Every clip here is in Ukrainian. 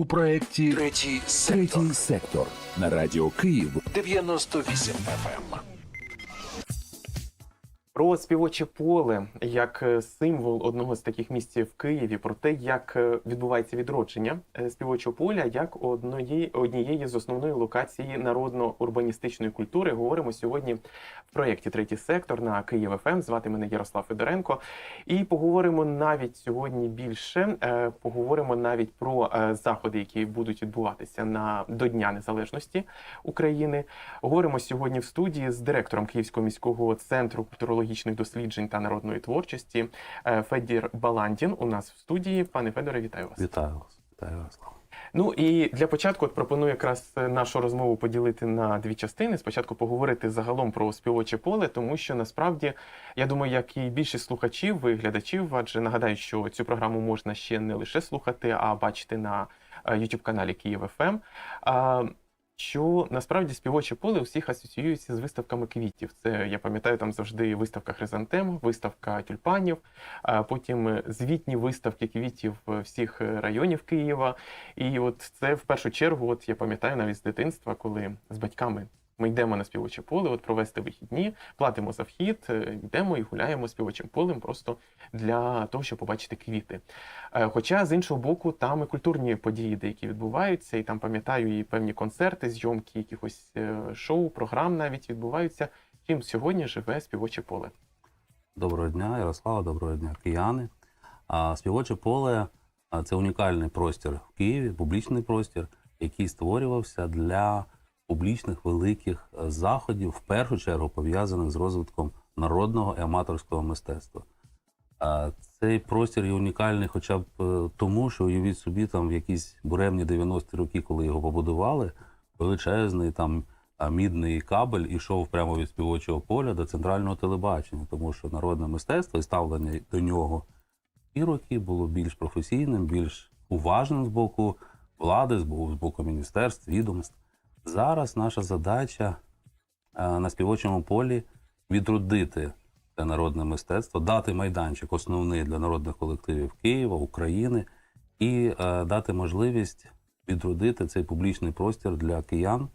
у проєкті Третій сектор. Третій сектор на радіо Київ 98 FM. Про співоче поле як е, символ одного з таких місць в Києві, про те, як е, відбувається відродження е, співочого поля, як одної, однієї з основної локації народно-урбаністичної культури, говоримо сьогодні в проєкті Третій сектор на Київ ФМ. Звати мене Ярослав Федоренко. І поговоримо навіть сьогодні більше. Поговоримо навіть про заходи, які будуть відбуватися на до Дня Незалежності України. Говоримо сьогодні в студії з директором Київського міського центру культурологічних досліджень та народної творчості е, Федір Баландін. У нас в студії. Пане Федоре, вітаю вас. Вітаю вас, вітаю вас. Ну і для початку от пропоную якраз е, нашу розмову поділити на дві частини. Спочатку поговорити загалом про співоче поле, тому що насправді я думаю, як і більшість слухачів і глядачів, адже нагадаю, що цю програму можна ще не лише слухати, а бачити на youtube каналі Київ ФМ. Що насправді співоче поле усіх асоціюється з виставками квітів. Це я пам'ятаю, там завжди виставка хризантем, виставка тюльпанів, а потім е, звітні виставки квітів е, всіх е, районів Києва. І от це в першу чергу, от я пам'ятаю навіть з дитинства, коли з батьками ми йдемо на співоче поле, от провести вихідні, платимо за вхід, е, йдемо і гуляємо співочим полем просто для того, щоб побачити квіти. Е, Хоча з іншого боку, там і культурні події, деякі відбуваються, і там пам'ятаю і певні концерти, зйомки якихось е, шоу, програм навіть відбуваються. Чим сьогодні живе співоче поле? Доброго дня, Ярослава, доброго дня, кияни. Співоче поле це унікальний простір в Києві, публічний простір, який створювався для публічних великих е, заходів, в першу чергу пов'язаних з розвитком народного і аматорського мистецтва. Цей простір є унікальний хоча б е, тому, що уявіть собі, там в якісь буремні 90-ті роки, коли його побудували, величезний там мідний кабель ішов прямо від співочого поля до центрального телебачення, тому що народне мистецтво і ставлення до нього і роки було більш професійним, більш уважним з боку влади, з боку, з боку міністерств, відомств. Зараз наша задача е, на співочому полі відродити це народне мистецтво, дати майданчик основний для народних колективів Києва, України і е, дати можливість відродити цей публічний простір для киян,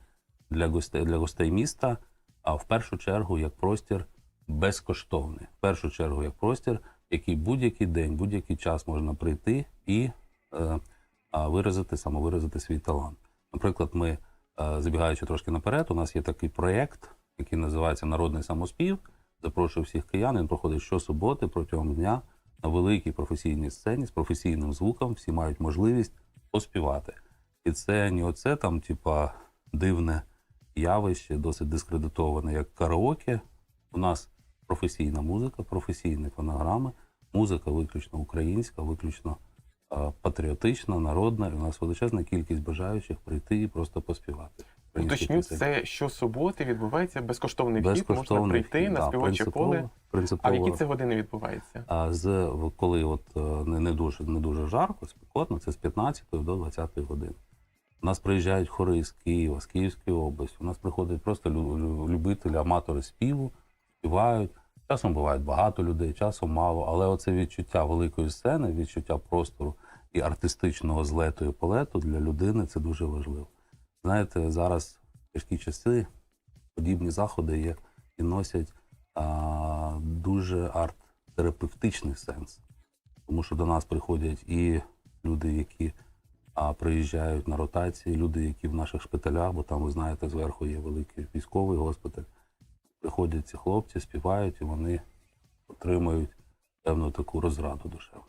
для гостей, для гостей міста, а в першу чергу як простір безкоштовний. В першу чергу як простір, який будь-який день, будь-який час можна прийти і е, виразити, самовиразити свій талант. Наприклад, ми, забігаючи трошки наперед, у нас є такий проєкт, який називається Народний самоспів. Запрошую всіх киян. Він проходить щосуботи протягом дня на великій професійній сцені з професійним звуком. Всі мають можливість поспівати. І це не оце там, типа, дивне явище, досить дискредитоване, як караоке. У нас професійна музика, професійні фонограми, музика виключно українська, виключно е, патріотична, народна. І у нас величезна кількість бажаючих прийти і просто поспівати. Уточню, це щосуботи відбувається безкоштовний вхід, можна прийти вхід, на да, співоче принципово- А в які це години відбувається? А з коли от е, не, не дуже не дуже жарко, спекотно, це з 15 до 20 години. У нас приїжджають хори з Києва, з Київської області. У нас приходять просто лю- лю- любителі, аматори співу, співають. Часом буває багато людей, часом мало, але оце відчуття великої сцени, відчуття простору і артистичного злету і полету для людини це дуже важливо. Знаєте, зараз в тяжкі часи подібні заходи є і носять а, дуже арт-терапевтичний сенс. Тому що до нас приходять і люди, які а, приїжджають на ротації, люди, які в наших шпиталях, бо там, ви знаєте, зверху є великий військовий госпіталь. Приходять ці хлопці, співають, і вони отримують певну таку розраду душевну.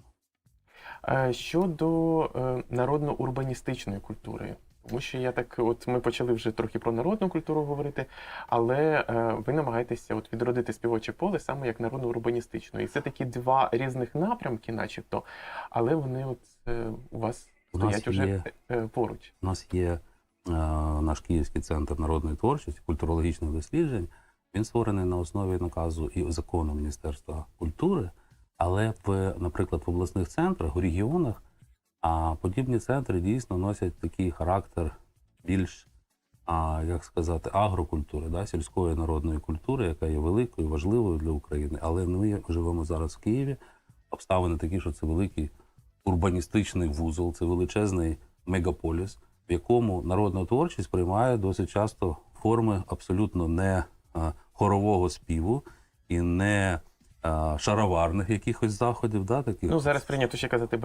Е, Щодо е, народно-урбаністичної культури, тому що я так, от ми почали вже трохи про народну культуру говорити, але е, ви намагаєтеся от відродити співоче поле саме як народно-урбаністичну. І це такі два різних напрямки, начебто, але вони от у вас У нас стоять уже є- поруч. У нас є наш Київський центр народної творчості, культурологічних досліджень. Він створений на основі наказу і закону Міністерства культури, але в, наприклад, в обласних центрах, у регіонах, а подібні центри дійсно носять такий характер більш, а, як сказати, агрокультури, да, сільської народної культури, яка є великою, важливою для України. Але ми живемо зараз в Києві. Обставини такі, що це великий урбаністичний вузол, це величезний мегаполіс, в якому народна творчість приймає досить часто форми абсолютно не хорового співу і не е, шароварних якихось заходів, да, таких Ну, зараз прийнято ще казати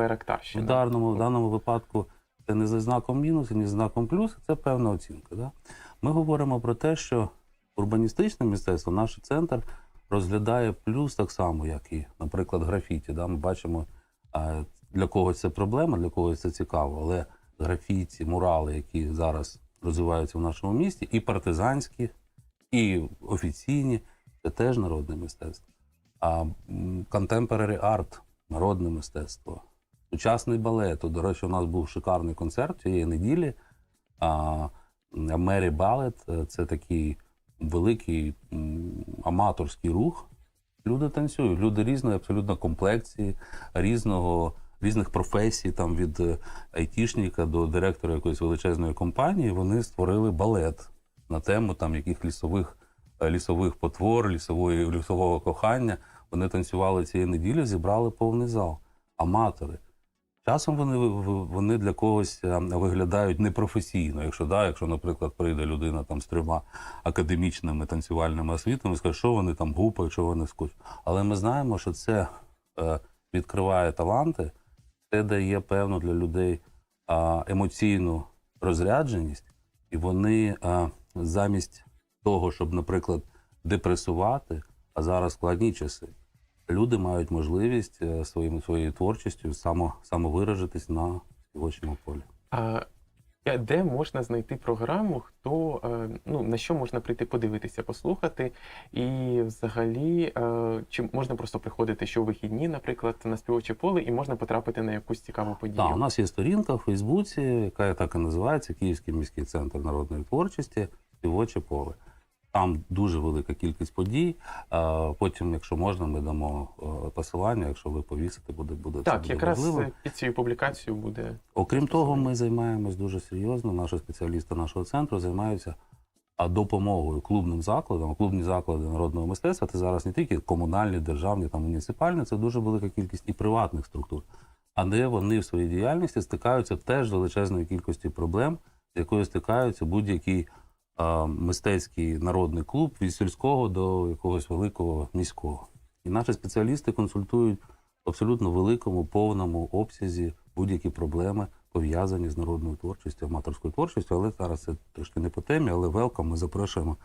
в даному, в даному випадку це не за знаком мінус і не за знаком плюс, це певна оцінка. Да? Ми говоримо про те, що урбаністичне мистецтво, наш центр розглядає плюс так само, як і, наприклад, графіті. Да? Ми бачимо, для когось це проблема, для когось це цікаво, але графіті, мурали, які зараз розвиваються в нашому місті, і партизанські, і офіційні, це теж народне мистецтво. А contemporary art – народне мистецтво. Сучасний балет. До речі, у нас був шикарний концерт цієї неділі. Мері Балет це такий великий аматорський рух. Люди танцюють, люди різної абсолютно комплекції, різного, різних професій, там від айтішника до директора якоїсь величезної компанії. Вони створили балет на тему там яких лісових, е, лісових потвор, лісової, лісового кохання. Вони танцювали цієї неділі, зібрали повний зал. Аматори. Часом вони, вони для когось е, виглядають непрофесійно. Якщо, да, якщо, наприклад, прийде людина там з трьома академічними танцювальними освітами, скаже, що вони там гупають, що вони скочуть. Але ми знаємо, що це е, відкриває таланти, це дає певну для людей емоційну розрядженість, і вони замість того, щоб, наприклад, депресувати, а зараз складні часи, люди мають можливість е, своїм, своєю творчістю само, самовиражитись на співочому полі. А де можна знайти програму, хто е, ну на що можна прийти подивитися, послухати, і взагалі е, чи можна просто приходити що вихідні, наприклад, на співоче поле, і можна потрапити на якусь цікаву подію. Так, у нас є сторінка в Фейсбуці, яка так і називається Київський міський центр народної творчості Співоче поле. Там дуже велика кількість подій. Потім, якщо можна, ми дамо е, посилання. Якщо ви повісите, буде буде це Так, буде якраз е, під цією публікацією буде Окрім того, ми займаємось дуже серйозно. Наші спеціалісти нашого центру займаються допомогою клубним закладам. Клубні заклади народного мистецтва це зараз не тільки комунальні, державні та муніципальні, це дуже велика кількість і приватних структур. А де вони в своїй діяльності стикаються теж з величезною кількістю проблем, з якою стикаються будь-який а, мистецький народний клуб від сільського до якогось великого міського. І наші спеціалісти консультують абсолютно великому, повному обсязі будь-які проблеми пов'язані з народною творчістю, аматорською творчістю. Але зараз це трошки не по темі, але велкам ми запрошуємо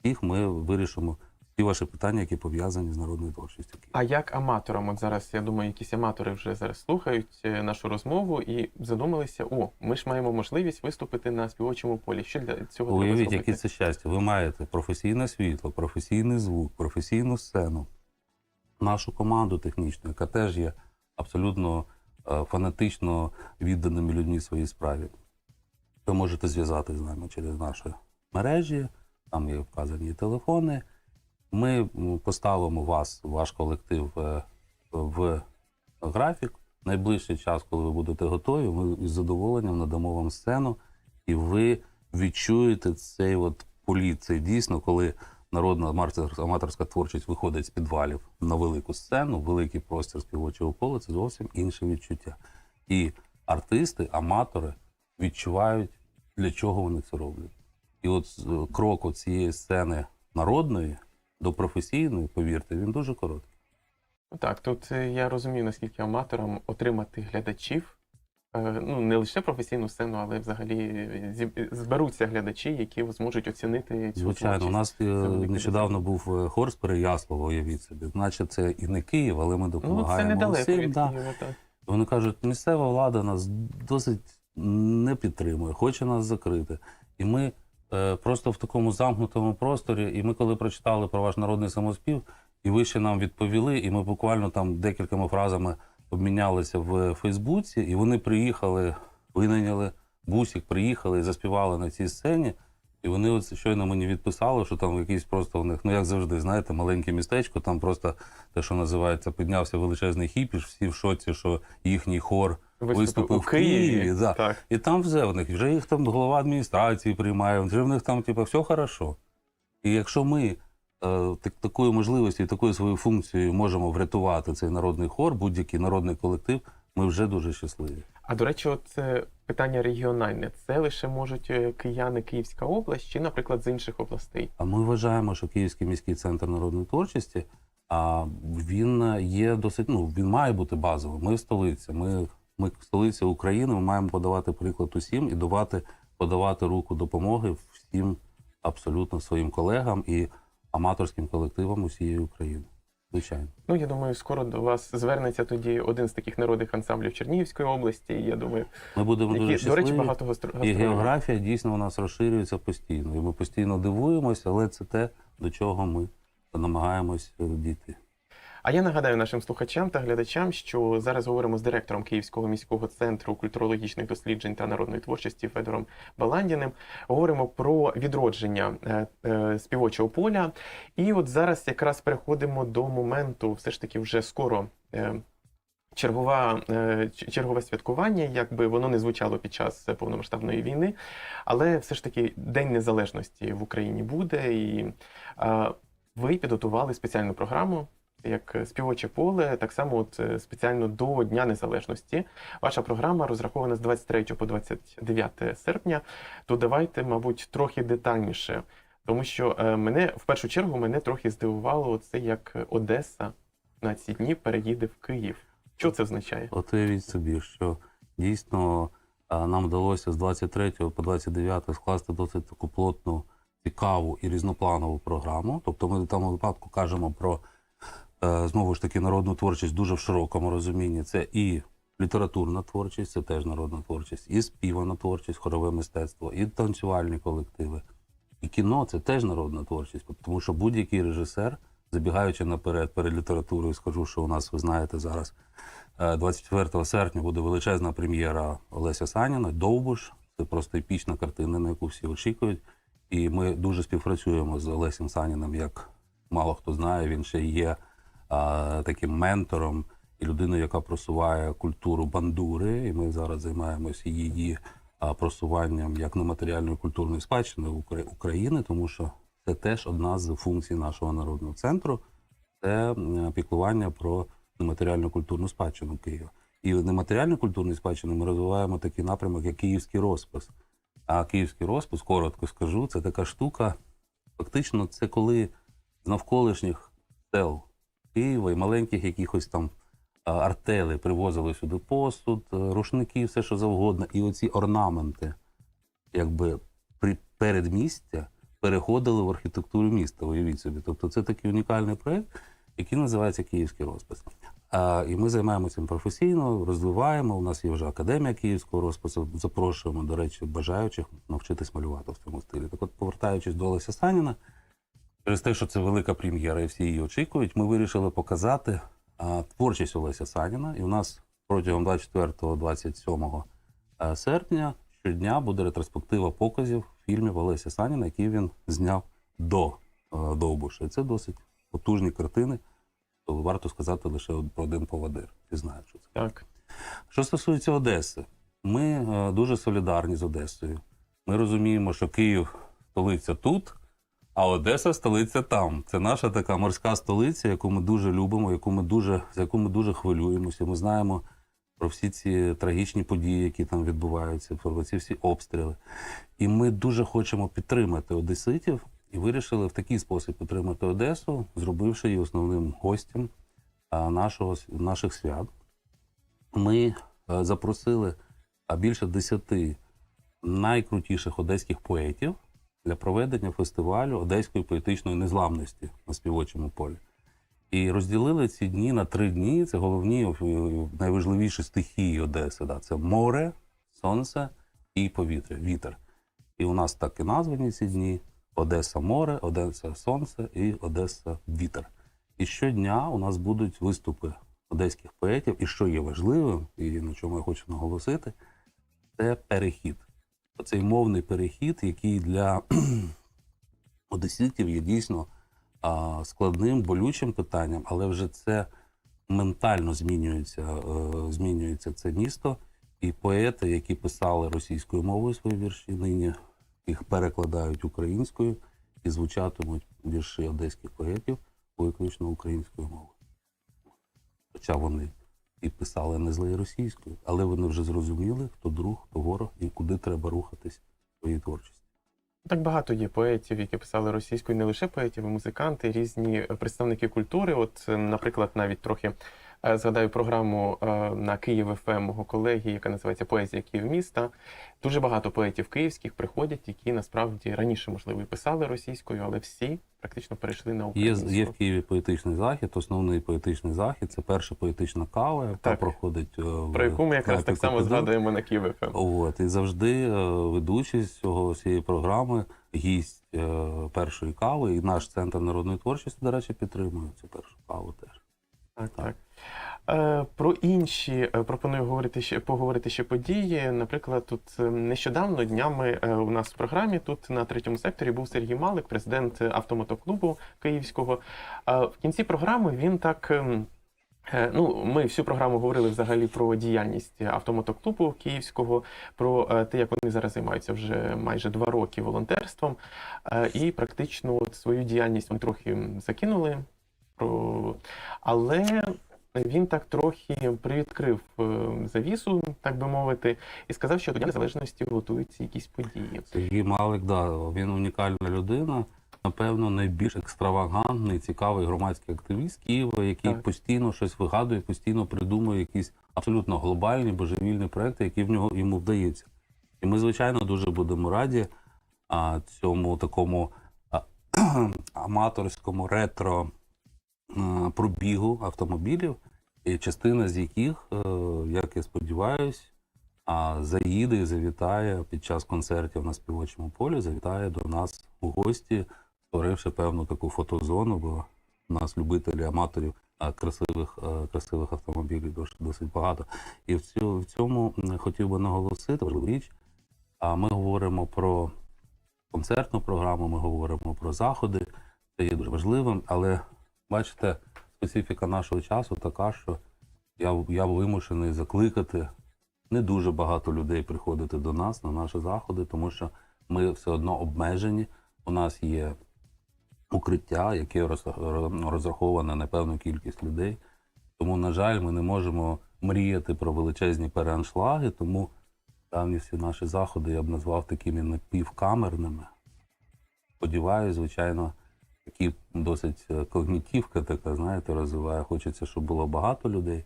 всіх. Ми вирішимо всі ваші питання, які пов'язані з народною творчістю. А як аматорам? От зараз я думаю, якісь аматори вже зараз слухають е, нашу розмову і задумалися: о, ми ж маємо можливість виступити на співочому полі. Що для цього треба Уявіть, зробити? яке це щастя. Ви маєте професійне світло, професійний звук, професійну сцену, нашу команду технічну, яка теж є абсолютно е, фанатично відданими людьми своїй справі. Ви можете зв'язатися з нами через наші мережі, там є вказані телефони. Ми поставимо вас, ваш колектив е, в графік. Найближчий час, коли ви будете готові, ми із задоволенням надамо вам сцену, і ви відчуєте цей от політ. Це дійсно, коли народна аматорська творчість виходить з підвалів на велику сцену, великий простір співочого поля, це зовсім інше відчуття. І артисти, аматори відчувають, для чого вони це роблять. І от крок цієї сцени народної до професійної, повірте, він дуже короткий. Так, тут е, я розумію, наскільки аматорам отримати глядачів, е, ну не лише професійну сцену, але взагалі е, зберуться глядачі, які зможуть оцінити цю Звичайно, у нас нещодавно був хор з Переяслава, уявіть собі. Наче це і не Київ, але ми Ну, це допомагаємо недалеко усім. від да. Києва, так. Вони кажуть, місцева влада нас досить не підтримує, хоче нас закрити. І ми просто в такому замкнутому просторі. І ми, коли прочитали про ваш народний самоспів, і ви ще нам відповіли, і ми буквально там декількома фразами обмінялися в Фейсбуці, і вони приїхали, винайняли бусик, приїхали і заспівали на цій сцені. І вони от щойно мені відписали, що там якийсь просто у них, ну як завжди, знаєте, маленьке містечко, там просто те, що називається, піднявся величезний хіпіш, всі в шоці, що їхній хор Виступив виступив у в Києві. Києві, да. так. І там вже в них, вже їх там голова адміністрації приймає, вже в них там, типу, все хорошо. І якщо ми е, так, такою можливістю і такою своєю функцією можемо врятувати цей народний хор, будь-який народний колектив, ми вже дуже щасливі. А до речі, от це питання регіональне. Це лише можуть е, кияни Київська область чи, наприклад, з інших областей. А ми вважаємо, що Київський міський центр народної творчості а, він є досить, ну він має бути базовим. Ми столиця. Ми, ми столиця України. Ми маємо подавати приклад усім і давати подавати руку допомоги всім абсолютно своїм колегам і аматорським колективам усієї України. Звичайно. Ну, я думаю, скоро до вас звернеться тоді один з таких народних ансамблів Чернігівської області. І я думаю, Ми будемо дуже які, до речі, багато гастро- І географія дійсно у нас розширюється постійно. І ми постійно дивуємося, але це те, до чого ми намагаємось діти. дійти. А я нагадаю нашим слухачам та глядачам, що зараз говоримо з директором Київського міського центру культурологічних досліджень та народної творчості Федором Баландіним. Говоримо про відродження е, е, співочого поля. І от зараз якраз переходимо до моменту, все ж таки, вже скоро. е, Чергова, чергове святкування, якби воно не звучало під час повномасштабної війни, але все ж таки День Незалежності в Україні буде, і ви підготували спеціальну програму як співоче поле, так само от е, спеціально до Дня Незалежності. Ваша програма розрахована з 23 по 29 серпня. То давайте, мабуть, трохи детальніше. Тому що е, мене в першу чергу мене трохи здивувало це, як Одеса на ці дні переїде в Київ. Що це означає? От уявіть собі, що дійсно нам вдалося з 23 по 29 скласти досить таку плотну, цікаву і різнопланову програму. Тобто ми в тому випадку кажемо про е, знову ж таки народну творчість дуже в широкому розумінні. Це і літературна творчість, це теж народна творчість, і співана творчість, хорове мистецтво, і танцювальні колективи. І кіно це теж народна творчість, тому що будь-який режисер, забігаючи наперед перед літературою, скажу, що у нас, ви знаєте, зараз е, 24 серпня буде величезна прем'єра Олеся Саніна, Довбуш. Це просто епічна картина, на яку всі очікують. І ми дуже співпрацюємо з Олесем Саніним, як мало хто знає. Він ще є таким ментором і людиною, яка просуває культуру бандури. І ми зараз займаємося її просуванням як нематеріальної культурної спадщини України, тому що це теж одна з функцій нашого народного центру це піклування про нематеріальну культурну спадщину Києва. І нематеріальну культурну спадщину ми розвиваємо такий напрямок, як київський розпис. А київський розпис, коротко скажу, це така штука. Фактично, це коли з навколишніх сел Києва і маленьких якихось там артели привозили сюди посуд, е, рушники, все що завгодно. І оці орнаменти, якби при передмістя переходили в архітектуру міста. Уявіть собі. Тобто це такий унікальний проєкт, який називається Київський розпис. А, і ми займаємося цим професійно, розвиваємо. У нас є вже академія київського розпису. Запрошуємо, до речі, бажаючих навчитись малювати в цьому стилі. Так от, повертаючись до Олеся Саніна, через те, що це велика прем'єра, і всі її очікують, ми вирішили показати а, творчість Олеся Саніна. І у нас протягом 24-27 е, серпня щодня буде ретроспектива показів фільмів Олеся Саніна, які він зняв до е, Довбуша. І це досить потужні картини. То варто сказати лише про один поводир. Всі знають, що це. Так. Що стосується Одеси, ми е, дуже солідарні з Одесою. Ми розуміємо, що Київ столиця тут, а Одеса столиця там. Це наша така морська столиця, яку ми дуже любимо, яку ми дуже, за яку ми дуже хвилюємося. Ми знаємо про всі ці трагічні події, які там відбуваються, про ці всі обстріли. І ми дуже хочемо підтримати одеситів і вирішили в такий спосіб підтримати Одесу, зробивши її основним гостем нашого, наших свят ми запросили більше десяти найкрутіших одеських поетів для проведення фестивалю одеської поетичної незламності на співочому полі. І розділили ці дні на три дні. Це головні е, найважливіші стихії Одеси. Да. Це море, сонце і повітря, вітер. І у нас так і названі ці дні: Одеса море, Одеса сонце і Одеса вітер. І щодня у нас будуть виступи одеських поетів. І що є важливим, і на чому я хочу наголосити, це перехід. Оцей мовний перехід, який для одеситів є дійсно складним, болючим питанням, але вже це ментально змінюється, е, змінюється це місто. І поети, які писали російською мовою свої вірші, нині їх перекладають українською і звучатимуть вірші одеських поетів виключно українською мовою. Хоча вони і писали не зле російською, але вони вже зрозуміли, хто друг, хто ворог і куди треба рухатись в своїй творчості. Так багато є поетів, які писали російською, не лише поетів, а музиканти, різні представники культури. От, наприклад, навіть трохи згадаю програму е, на Київ ФМ мого колеги, яка називається Поезія Київ міста. Дуже багато поетів київських приходять, які насправді раніше, можливо, і писали російською, але всі практично перейшли на українську. є в Києві поетичний захід. Основний поетичний захід це перша поетична кава, яка Так. проходить е, в Про яку ми якраз так само згадуємо на Київ ФМ. От і завжди е, ведучий з цього цієї програми, гість е, першої кави, і наш центр народної творчості, до речі, підтримує цю першу каву теж. Так, так. Е, Про інші е, пропоную говорити ще поговорити ще події. Наприклад, тут е, нещодавно днями е, у нас в програмі тут на третьому секторі був Сергій Малик, президент автомотоклубу Київського. Е, В кінці програми він так. ем, е, Ну, ми всю програму говорили взагалі про діяльність автомотоклубу київського, про е, те, як вони зараз займаються вже майже два роки волонтерством, Е, і практично от свою діяльність вони трохи закинули. Про... Але він так трохи привідкрив е, завісу, так би мовити, і сказав, що до Дня Незалежності готуються якісь події. Сергій Малик, да, він унікальна людина. Напевно, найбільш екстравагантний, цікавий громадський активіст Києва, який Так. постійно щось вигадує, постійно придумує якісь абсолютно глобальні божевільні проекти, які в нього йому вдаються. І ми, звичайно, дуже будемо раді а, цьому такому а, аматорському ретро пробігу автомобілів, і частина з яких, е, як я сподіваюся, заїде і завітає під час концертів на співочому полі, завітає до нас у гості, створивши певну таку фотозону, бо у нас любителі аматорів красивих, е, красивих автомобілів досить, досить багато. І в, цьому хотів би наголосити важливу річ. А ми говоримо про концертну програму, ми говоримо про заходи. Це є дуже важливим, але бачите, специфіка нашого часу така, що я, я вимушений закликати не дуже багато людей приходити до нас на наші заходи, тому що ми все одно обмежені. У нас є укриття, яке розраховане на певну кількість людей. Тому, на жаль, ми не можемо мріяти про величезні переаншлаги, тому давні всі наші заходи я б назвав такими напівкамерними. Сподіваюся, звичайно, такі досить е, когнітивка така, знаєте, розвиває. Хочеться, щоб було багато людей,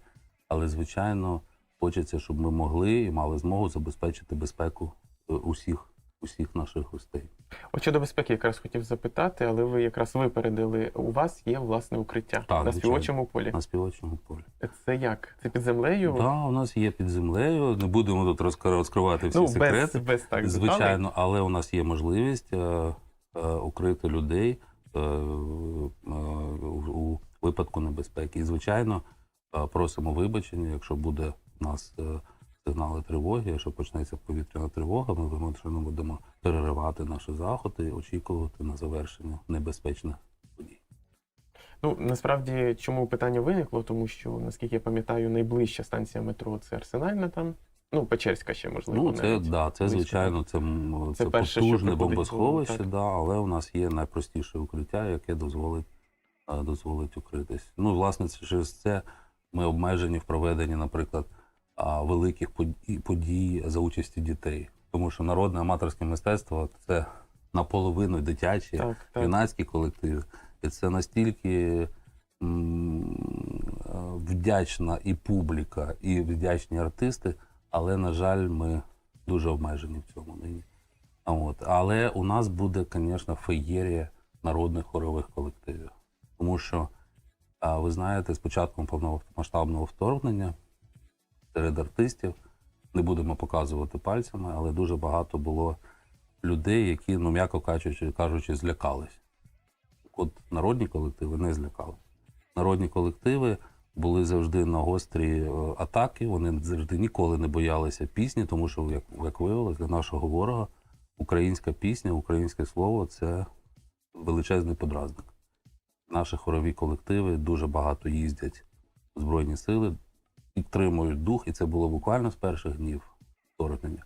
але, звичайно, хочеться, щоб ми могли і мали змогу забезпечити безпеку е, усіх, усіх наших гостей. От щодо безпеки, якраз хотів запитати, але ви якраз випередили. У вас є власне укриття Так, на співочому полі. На співочому полі. Це як? Це під землею? Так, у нас є під землею. Не будемо тут розкр- розкривати всі ну, секрети. без, без так. Звичайно, але у нас є можливість е, е, укрити людей у, у випадку небезпеки. І, звичайно, е, просимо вибачення, якщо буде у нас е, сигнали тривоги, якщо почнеться повітряна тривога, ми вимушено будемо переривати наші заходи і очікувати на завершення небезпечних. Ну насправді, чому питання виникло? Тому що, наскільки я пам'ятаю, найближча станція метро це Арсенальна там. Ну, Печерська ще можливо. Ну, це навіть. да, це звичайно, це, Це це, перше, потужне бомбосховище, да, але у нас є найпростіше укриття, яке дозволить, е, дозволить укритись. Ну, власне, через це ми обмежені в проведенні, наприклад, великих подій, подій за участі дітей. Тому що народне аматорське мистецтво це наполовину дитячі, Так, так. юнацькі колективи. І це настільки е, вдячна і публіка, і вдячні артисти, але, на жаль, ми дуже обмежені в цьому нині. От. Але у нас буде, звісно, феєрія народних хорових колективів. Тому що, ви знаєте, з початком повномасштабного вторгнення серед артистів не будемо показувати пальцями, але дуже багато було людей, які, ну, м'яко кажучи, кажучи, злякались. От народні колективи не злякали. Народні колективи були завжди на гострі е, атаки, вони завжди ніколи не боялися пісні, тому що, як, як виявилось, для нашого ворога українська пісня, українське слово це величезний подразник. Наші хорові колективи дуже багато їздять в Збройні сили, підтримують дух, і це було буквально з перших днів вторгнення.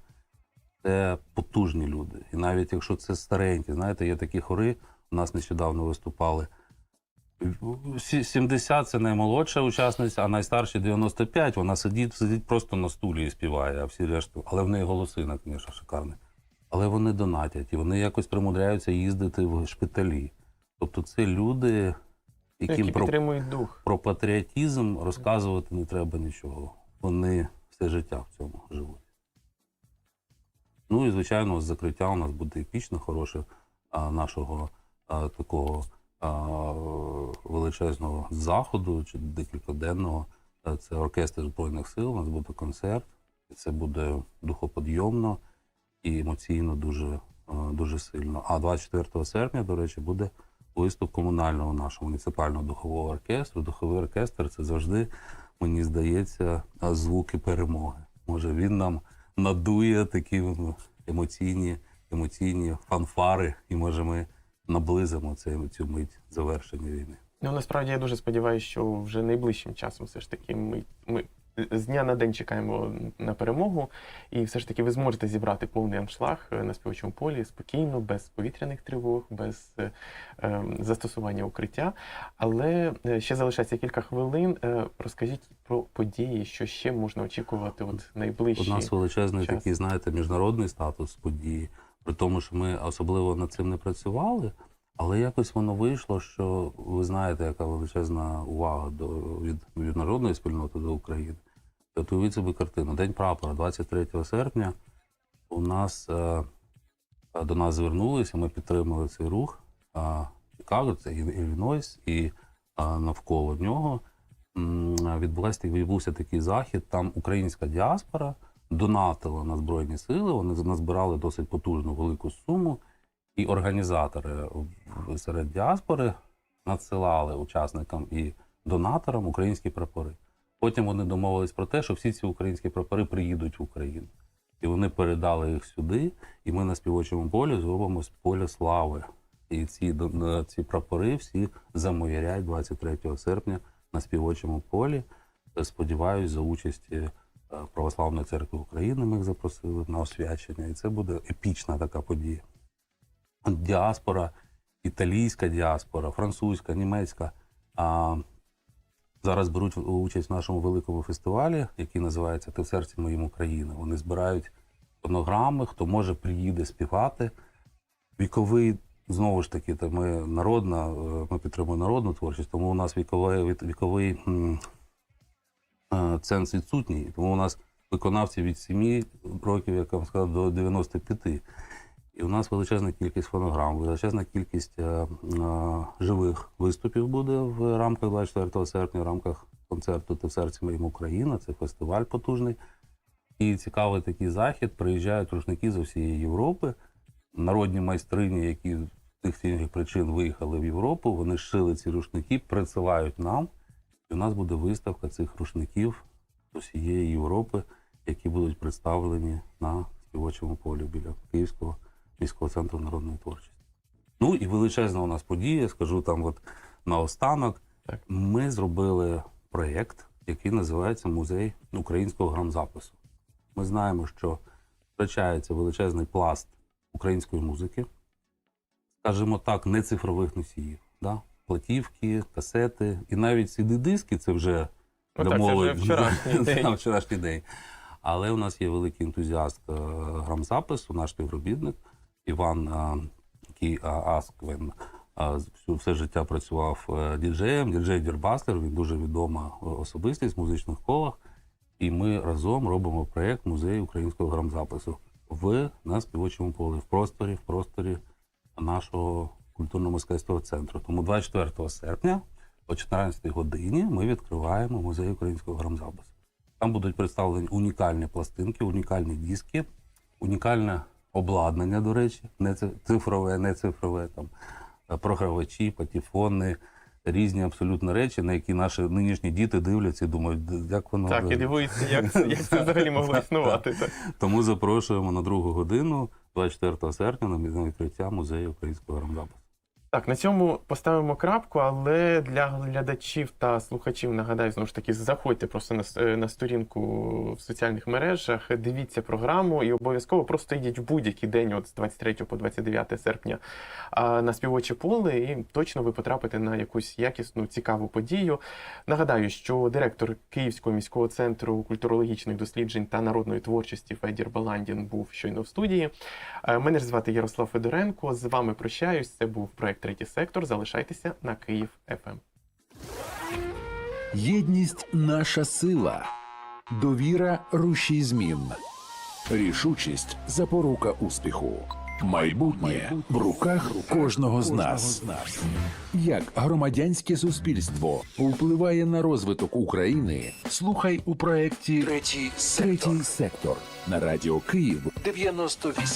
Це потужні люди. І навіть якщо це старенькі, знаєте, є такі хори, у нас нещодавно виступали 70 це наймолодша учасниця, а найстарші 95. Вона сидить, сидить просто на стулі і співає, а всі решту. Але в неї голосина, звісно, шикарна. Але вони донатять і вони якось примудряються їздити в шпиталі. Тобто це люди, яким які про, дух. про патріотизм розказувати не треба нічого. Вони все життя в цьому живуть. Ну і, звичайно, з закриття у нас буде епічно хороше а, нашого а, такого величезного заходу чи декількоденного. Це оркестр Збройних сил. У нас буде концерт. І це буде духоподйомно і емоційно дуже, дуже сильно. А 24 серпня, до речі, буде виступ комунального нашого муніципального духового оркестру. Духовий оркестр це завжди, мені здається, звуки перемоги. Може, він нам надує такі ну, емоційні, емоційні фанфари, і може ми наблизимо це, цю мить завершення війни. Ну насправді я дуже сподіваюся, що вже найближчим часом все ж таки ми, ми з дня на день чекаємо на перемогу, і все ж таки ви зможете зібрати повний аншлаг на співочому полі спокійно, без повітряних тривог, без е, е, застосування укриття. Але е, ще залишається кілька хвилин. Е, розкажіть про події, що ще можна очікувати от найближчі. У нас величезний час. такий, знаєте, міжнародний статус події, при тому, що ми особливо над цим не працювали, але якось воно вийшло, що ви знаєте, яка величезна увага до, від міжнародної спільноти до України. От уявіть собі картину. День прапора, 23 серпня, у нас е, е, до нас звернулися, ми підтримали цей рух. Е, Чикаго, це Іль- Іллінойс, і е, навколо нього відбувся такий захід. Там українська діаспора донатила на Збройні Сили, вони назбирали досить потужну велику суму, і організатори серед діаспори надсилали учасникам і донаторам українські прапори. Потім вони домовились про те, що всі ці українські прапори приїдуть в Україну. І вони передали їх сюди, і ми на співочому полі зробимо з поля слави. І ці, ці прапори всі замоярять 23 серпня на співочому полі. Е, Сподіваюсь, за участі Православної церкви України ми їх запросили на освячення. І це буде епічна така подія. Діаспора, італійська діаспора, французька, німецька. А, зараз беруть участь в нашому великому фестивалі, який називається Ти в серці моїм Україна. Вони збирають фонограми, хто може приїде співати. Віковий, знову ж таки, та ми народна, е, ми підтримуємо народну творчість, тому у нас віковий, віковий е, ценз відсутній. Тому у нас виконавці від 7 років, як я вам сказав, до 95. І у нас величезна кількість фонограм, величезна кількість е, е, живих виступів буде в рамках 24 серпня, в рамках концерту Ти в серці моїм Україна. Це фестиваль потужний. І цікавий такий захід. Приїжджають рушники з усієї Європи. Народні майстрині, які з тих чи інших причин виїхали в Європу, вони шили ці рушники, присилають нам. І у нас буде виставка цих рушників з усієї Європи, які будуть представлені на співочому полі біля Київського міського центру народної творчості. Ну і величезна у нас подія, скажу там, от наостанок. Так. Ми зробили проєкт, який називається Музей українського грамзапису. Ми знаємо, що втрачається величезний пласт української музики, скажімо так, не цифрових носіїв. Да? Платівки, касети і навіть CD-диски це вже Ну так, це вже вчорашній день. Вчорашній день. Але у нас є великий ентузіаст е, грамзапису, наш співробітник Іван який е, е, Все життя працював діджеєм, діджей Дірбастер, він дуже відома особистість в музичних колах. І ми разом робимо проєкт музею українського грамзапису в на співочому полі, в просторі, в просторі нашого культурно-мистецького центру. Тому 24 серпня о 14 годині ми відкриваємо музей українського грамзапису. Там будуть представлені унікальні пластинки, унікальні диски, унікальне обладнання, до речі, не цифрове, не цифрове, там е, програвачі, патефони, різні абсолютно речі, на які наші нинішні діти дивляться і думають, як воно Так, і дивуються, як, як це взагалі могло існувати. Тому запрошуємо на другу годину 24 серпня на відкриття музею українського грамзапису. Так, на цьому поставимо крапку, але для глядачів та слухачів нагадаю, знову ж таки, заходьте просто на, е, на сторінку в соціальних мережах, дивіться програму і обов'язково просто йдіть в будь-який день, от з 23 по 29 серпня, на співоче поле, і точно ви потрапите на якусь якісну, цікаву подію. Нагадаю, що директор Київського міського центру культурологічних досліджень та народної творчості Федір Баландін був щойно в студії. Е, Мене ж звати Ярослав Федоренко. З вами прощаюсь. Це був проект Третій сектор. Залишайтеся на Київ Ем. ФМ. Єдність наша сила. Довіра рушій змін. Рішучість запорука успіху. Майбутнє в руках кожного з нас. Як громадянське суспільство впливає на розвиток України? Слухай у проєкті Третій сектор на радіо Київ 98